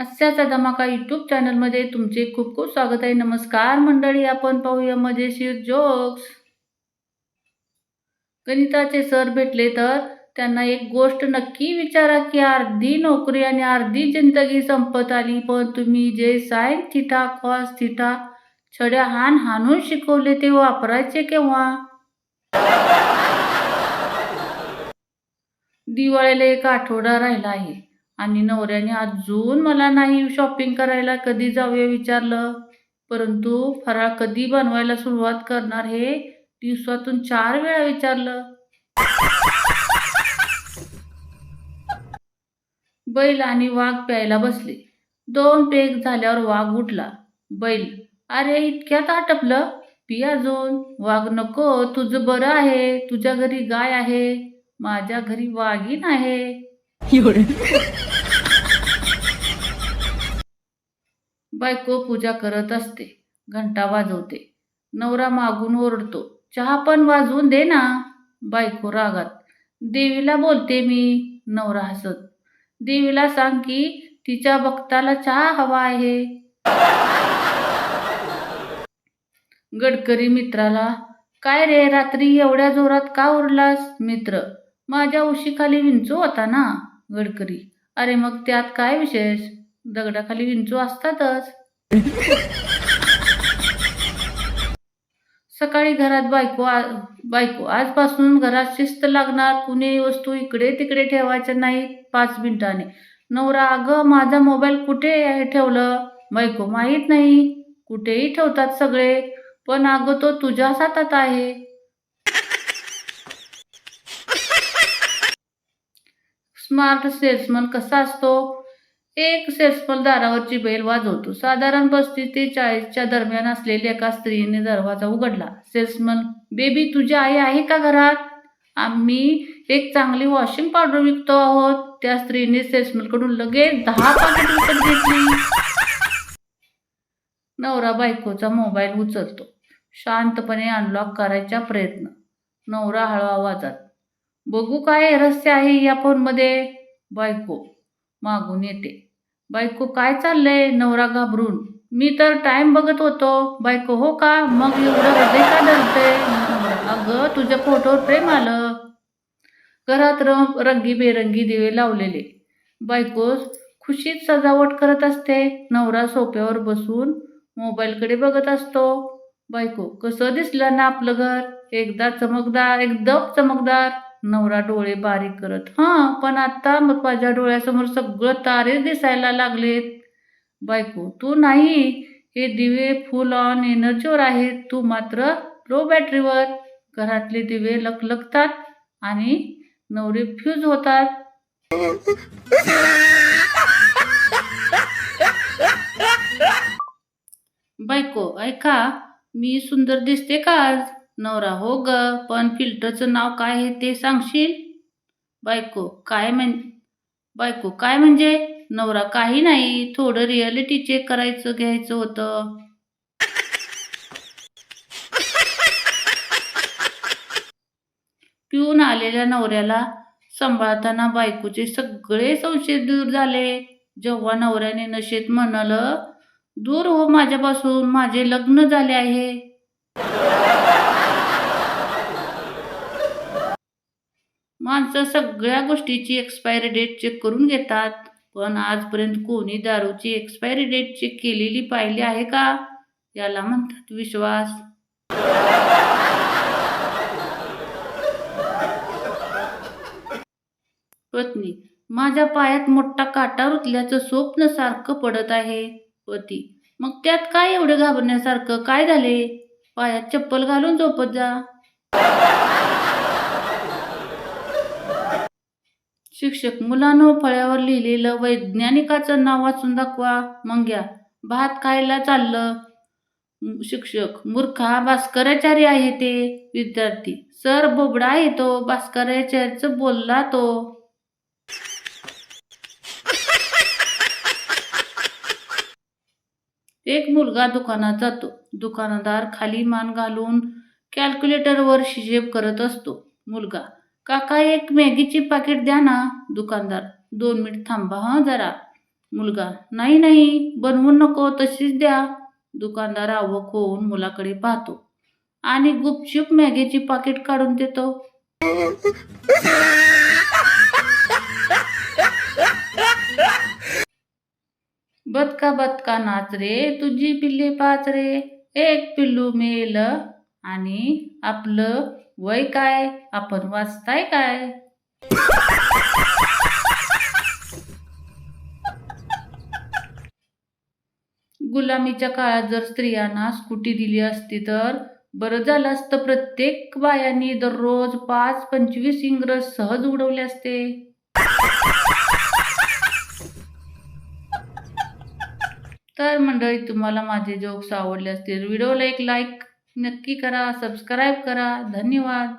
हास्याचा धमाका यूट्यूब चॅनलमध्ये तुमचे खूप खूप स्वागत आहे. नमस्कार मंडळी आपण पाहूया मजेशीर जोक्स. गणिताचे सर भेटले तर त्यांना एक गोष्ट नक्की विचारा की अर्धी नोकरी आणि अर्धी जिंदगी संपत आली पण तुम्ही जे साईन थिटा कॉस थिटा छड्या हान हाणून शिकवले ते वापरायचे केव्हा? दिवाळीला एक आठवडा राहिला आहे. आणि नवऱ्याने अजून मला नाही शॉपिंग करायला कधी जाऊया विचारलं. परंतु फराळ कधी बनवायला सुरुवात करणार हे दिवसातून चार वेळा विचारलं. बैल आणि वाघ प्यायला बसले. दोन पेग झाल्यावर वाघ उठला. बैल अरे इतक्यात आटपलं? पी अजून. वाघ नको. तुझं बरं आहे. तुझ्या घरी गाय आहे. माझ्या घरी वाघीण आहे बायको पूजा करत असते घंटा वाजवते. नवरा मागून ओरडतो चहा पण वाजवून दे ना. बायको रागात देवीला बोलते मी नवरा हसत. देवीला सांग की तिच्या भक्ताला चहा हवा आहे. गडकरी मित्राला काय रे रात्री एवढ्या जोरात का उरलास मित्र माझ्या उशीखाली विंचू होता ना. गडकरी. अरे मग त्यात काय विशेष? दगडाखाली विंचू असतातच. सकाळी घरात बायको बायको आजपासून घरात शिस्त लागणार कुणी वस्तू इकडे तिकडे ठेवायच्या नाहीत पाच मिनिटाने. नवरा अगं माझा मोबाईल कुठे आहे ठेवलं? बायको माहीत नाही. कुठेही ठेवतात सगळे. पण अगं तो तुझ्याच हातात आहे. स्मार्ट सेल्समन कसा असतो? एक सेल्समन दारावरची बेल वाजवतो. साधारण पस्तीस ते चाळीसच्या दरम्यान असलेल्या एका स्त्रीने दरवाजा उघडला. सेल्समन बेबी तुझी आई आहे का घरात? आम्ही एक चांगली वॉशिंग पावडर विकतो आहोत. त्या स्त्रीने सेल्समनकडून लगेच दहा पाकिट विकत घेतली. नवरा बायकोचा मोबाईल उचलतो. शांतपणे अनलॉक करायचा प्रयत्न. नवरा हळू आवाजात बघू काय रहस्य आहे या फोनमध्ये. बायको मागून येते. बायको काय चाललंय? नवरा घाबरून. मी तर टाइम बघत होतो. बायको हो का? मग एवढं हृदय का धरते अगं तुझ्या फोटोवर प्रेम आलं. घरात रंग रंगीबेरंगी दिवे लावलेले. बायको खुशीत सजावट करत असते. नवरा सोप्यावर बसून मोबाईलकडे बघत असतो. बायको कसं दिसलं ना आपलं घर? एकदा चमकदार एकदम चमकदार. नवरा डोळे बारीक करत. हां पण आत्ता मग माझ्या डोळ्यासमोर सगळं तारे दिसायला लागलेत. बायको तू नाही. हे दिवे फुल ऑन एनर्जीवर आहेत. तू मात्र लो बॅटरीवर. घरातले दिवे लकलकतात आणि नवरे फ्यूज होतात. बायको ऐका मी सुंदर दिसते का आज? नवरा हो ग पण फिल्टरचं नाव काय आहे ते सांगशील? बायको काय म्हण बायको काय म्हणजे? नवरा काही नाही थोडं रिअलिटी चेक करायचं घ्यायचं होतं. पिऊन आलेल्या नवऱ्याला सांभाळताना बायकोचे सगळे संशय दूर झाले. जेव्हा नवऱ्याने नशेत म्हणालं दूर हो माझ्यापासून माझे लग्न झाले आहे. माणसं सगळ्या गोष्टीची एक्सपायरी डेट चेक करून घेतात. पण आजपर्यंत कोणी दारूची एक्सपायरी डेट चेक केलेली पाहिली आहे का? याला म्हणतात विश्वास. पत्नी माझ्या पायात मोठा काटा रुतल्याचं स्वप्न सारखं पडत आहे. पती मग त्यात काय एवढं घाबरण्यासारखं? काय झाले? पायात चप्पल घालून झोपत जा. शिक्षक मुलांनो फळ्यावर लिहिलेलं वैज्ञानिकाचं नाव वाचून दाखवा. मग घ्या. भात खायला चाललं. शिक्षक मूर्खा भास्कराचार्य आहे ते. विद्यार्थी सर बोबडा आहे तो. भास्कराचार्यचं बोलला तो. एक मुलगा दुकानात जातो. दुकानदार खाली मान घालून कॅल्क्युलेटरवर हिशेब करत असतो. मुलगा काका एक मॅगीची पाकिट द्या ना. दुकानदार दोन मिनिट थांबा हां जरा. मुलगा नाही नाही बनवून नको तशीच द्या. दुकानदार आवक होऊन मुलाकडे पाहतो. आणि गुपचूप मॅगीची पाकिट काढून देतो. बदका बदका नाच रे तुझी पिल्ले पाच रे. एक पिल्लू मेल आणि आपलं वय काय? आपण वाचताय काय? गुलामीच्या काळात जर स्त्रियांना स्कूटी दिली असती तर बरं झालं असतं प्रत्येक बायांनी दररोज पाच पंचवीस इंग्रज सहज उडवले असते. तर मंडळी तुम्हाला माझे जोक्स आवडले असतील व्हिडिओला एक लाईक नक्की करा सबस्क्राईब करा. धन्यवाद.